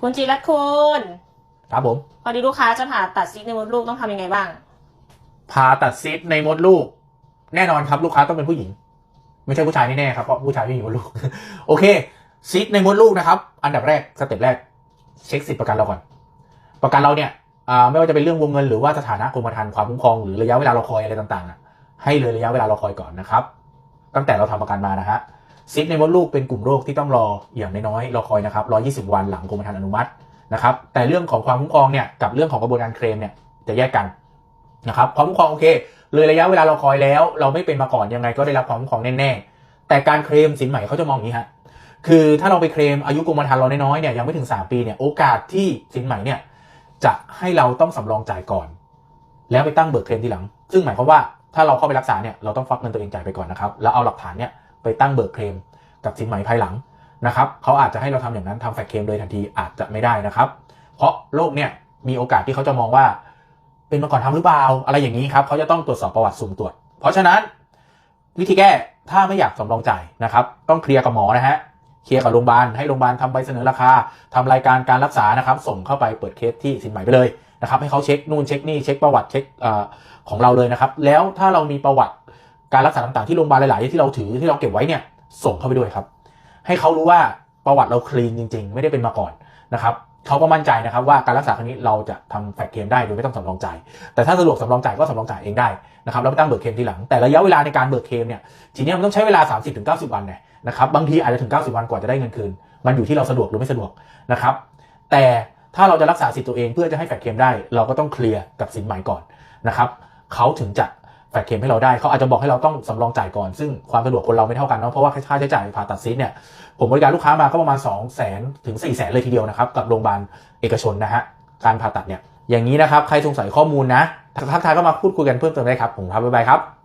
คุณจิรัตน์คุณครับผมพอดีลูกค้าจะผ่าตัดซีสในมดลูกต้องทำยังไงบ้าง ผ่าตัดซิสในมดลูก แน่นอนครับลูกค้าต้องเป็นผู้หญิง ไม่ใช่ผู้ชายแน่ๆครับเพราะผู้ชายไม่มีมดลูก โอเคซิสในมดลูกนะครับ อันดับแรกสเต็ปแรก เช็คสิทธิประกันเราก่อน ประกันเราเนี่ยอ่าไม่ว่าจะเป็นเรื่องวงเงินหรือว่าสถานะกรมธรรม์ความคุ้มครองหรือระยะเวลารอคอยอะไรต่างๆอะให้เลยระยะเวลารอคอยก่อนนะครับ ตั้งแต่เราทำประกันมานะฮะ ซิสในมดลูกเป็นกลุ่มโรคที่ต้องรออย่างน้อยๆรอคอยนะครับ120 วันหลังกรมธรรม์อนุมัตินะครับ แต่เรื่องของความคุ้มครองเนี่ยกับเรื่องของกระบวนการเคลมเนี่ยจะแยกกันนะครับความคุ้มครองโอเค เลยระยะเวลาเรอคอยแล้ว เราไม่เป็นมาก่อนยังไงก็ได้รับความคุ้มครองแน่ๆแต่การเคลมสินใหม่เขาจะมองอย่างนี้ฮะคือถ้าเราไปเคลมอายุกรมธรรม์เราน้อยๆเนี่ยยังไม่ถึง 3 ปีเนี่ยโอกาสที่สินใหม่เนี่ยจะให้เราต้องสำรองจ่ายก่อน แล้วไปตั้งเบิกเคลมทีหลัง ซึ่งหมายความว่าถ้าเราเข้าไปรักษาเนี่ยเราต้องฟักเงินตัวเองจ่ายไปก่อนนะครับแล้วเอาหลักฐานเนี่ย ไปตั้งเบิกเคลมกับสินใหม่ภายหลังนะครับเขาอาจจะให้เราทำอย่างนั้นทำแฟกเคลมโดยทันทีอาจจะไม่ได้นะครับ เพราะโรคเนี่ยมีโอกาสที่เขาจะมองว่า เป็นมาก่อนทำหรือเปล่าอะไรอย่างนี้ครับเขาจะต้องตรวจสอบประวัติสุ่มตรวจ เพราะฉะนั้น วิธีแก้ถ้าไม่อยากสำรองจ่ายนะครับ ต้องเคลียร์กับหมอนะฮะเคลียร์กับโรงพยาบาลให้โรงพยาบาลทำใบเสนอราคาทำรายการการรักษานะครับ ส่งเข้าไปเปิดเคสที่สินใหม่ไปเลยนะครับ ให้เขาเช็คนู่นเช็คนี่เช็คประวัติเช็คของเราเลยนะครับ แล้วถ้าเรามีประวัติ การรักษาต่างๆที่โรงพยาบาลหลาย ๆ ที่เราถือที่เราเก็บไว้เนี่ยส่งเข้าไปด้วยครับ ให้เขารู้ว่าประวัติเราคลีนจริง ๆ ไม่ได้เป็นมาก่อนนะครับเขาก็มั่นใจนะครับว่าการรักษาครั้งนี้เราจะทำแฟกเคมได้โดยไม่ต้องสำรองจ่ายแต่ถ้าสะดวกสำรองจ่ายก็สำรองจ่ายเองได้นะครับแล้วไปตั้งเบิกเคมทีหลัง แต่ระยะเวลาในการเบิกเคมเนี่ยทีนี้มันต้องใช้เวลา 30-90 วันเนี่ยนะครับบางทีอาจจะถึง 90 วันกว่าจะได้เงินคืน มันอยู่ที่เราสะดวกหรือไม่สะดวกนะครับแต่ถ้าเราจะรักษาสิทธิ์ตัวเองเพื่อจะให้แฟกเคมได้ เราก็ต้องเคลียร์กับสินใหม่ก่อนนะครับเขาถึงจะ แฟกเข็มให้เราได้เขาอาจจะบอกให้เราต้องสำรองจ่ายก่อน ซึ่งความสะดวกคนเราไม่เท่ากันเนาะเพราะว่าค่าใช้จ่ายผ่าตัดซีสเนี่ยผมบริการลูกค้ามาก็ประมาณ 2 0 0 0 0นถึง4 0 0 0 0เลยทีเดียวนะครับกับโรงพยาบาลเอกชนนะฮะการผ่าตัดเนี่ยอย่างนี้นะครับใครสงสัยข้อมูลนะทักทายก็มาพูดคุยกันเพิ่มเติมได้ครับผมครับบ๊ายบายครับ